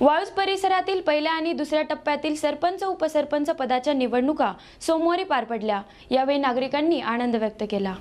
वाळूज परिसरातील पहिल्या आणि दुसऱ्या टप्प्यातील सरपंच उपसरपंच पदाच्या निवडणुका सोमवारी पार पडल्या. यावेळी नागरिकांनी आनंद व्यक्त केला.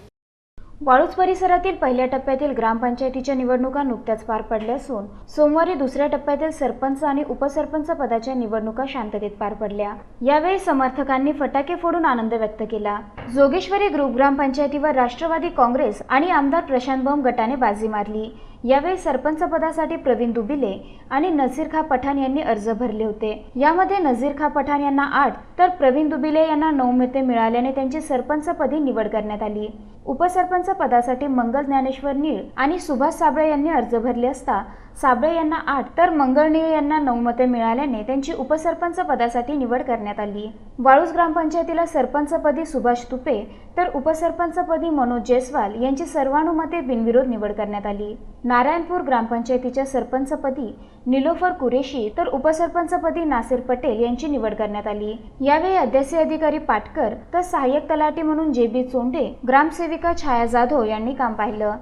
वाळूज परिसरातील पहिल्या टप्प्यातील ग्रामपंचायतीच्या निवडणुका नुकत्याच पार पडल्या असून सोमवारी दुसऱ्या टप्प्यातील सरपंच आणि उपसरपंच पदाच्या निवडणुका शांततेत पार पडल्या. यावेळी समर्थकांनी फटाके फोडून आनंद व्यक्त केला. जोगेश्वरी ग्रुप ग्रामपंचायतीवर राष्ट्रवादी काँग्रेस आणि आमदार प्रशांत बम गटाने बाजी मारली. यावेळी सरपंच पदासाठी प्रवीण दुबिले आणि नझीर खा पठाण यांनी अर्ज भरले होते. यामध्ये नझीर खा पठाण यांना आठ तर प्रवीण दुबिले यांना नऊ मते मिळाल्याने त्यांची सरपंचपदी निवड करण्यात आली. उपसरपंच पदासाठी मंगल ज्ञानेश्वर नीळ आणि सुभाष साबळे यांनी अर्ज भरले असता साबळे यांना आठ तर मंगळनीळ यांना नऊ मते मिळाल्याने त्यांची उपसरपंच पदासाठी निवड करण्यात आली. वाळूस ग्रामपंचायतीला सरपंचपदी सुभाष तुपे तर उपसरपंचपदी मनोज जयस्वाल यांची सर्वानुमते बिनविरोध निवड करण्यात आली. नारायणपूर ग्रामपंचायतीच्या सरपंचपदी निलोफर कुरेशी तर उपसरपंचपदी नासिर पटेल यांची निवड करण्यात आली. यावेळी अध्यासी अधिकारी पाटकर तर सहाय्यक तलाठी म्हणून जे बी चोंडे ग्रामसेविका छाया जाधव यांनी काम पाहिलं.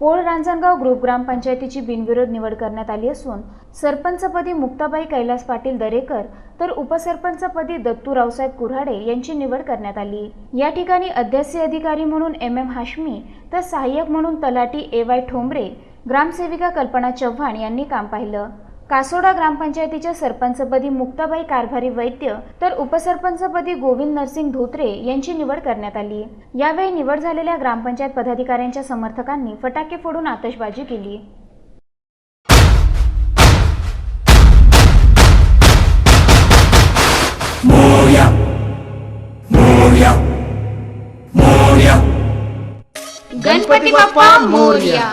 पोळ रांजणगाव ग्रुप ग्रामपंचायतीची बिनविरोध निवड करण्यात आली असून सरपंचपदी मुक्ताबाई कैलास पाटील दरेकर तर उपसरपंचपदी दत्तू रावसाहेब कुऱ्हाडे यांची निवड करण्यात आली. या ठिकाणी अध्यासी अधिकारी म्हणून एम एम हाशमी तर सहाय्यक म्हणून तलाटी ए वाय ठोंबरे ग्रामसेविका कल्पना चव्हाण यांनी काम पाहिलं. कासोडा ग्रामपंचायतीच्या सरपंचपदी मुक्ताबाई कारभारी वैद्य तर उपसरपंचपदी गोविंद नरसिंग धोत्रे यांची निवड करण्यात आली. यावेळी निवड झालेल्या ग्रामपंचायत पदाधिकाऱ्यांच्या समर्थकांनी फटाके फोडून आतषबाजी केली. गणपती बाप्पा मोरया.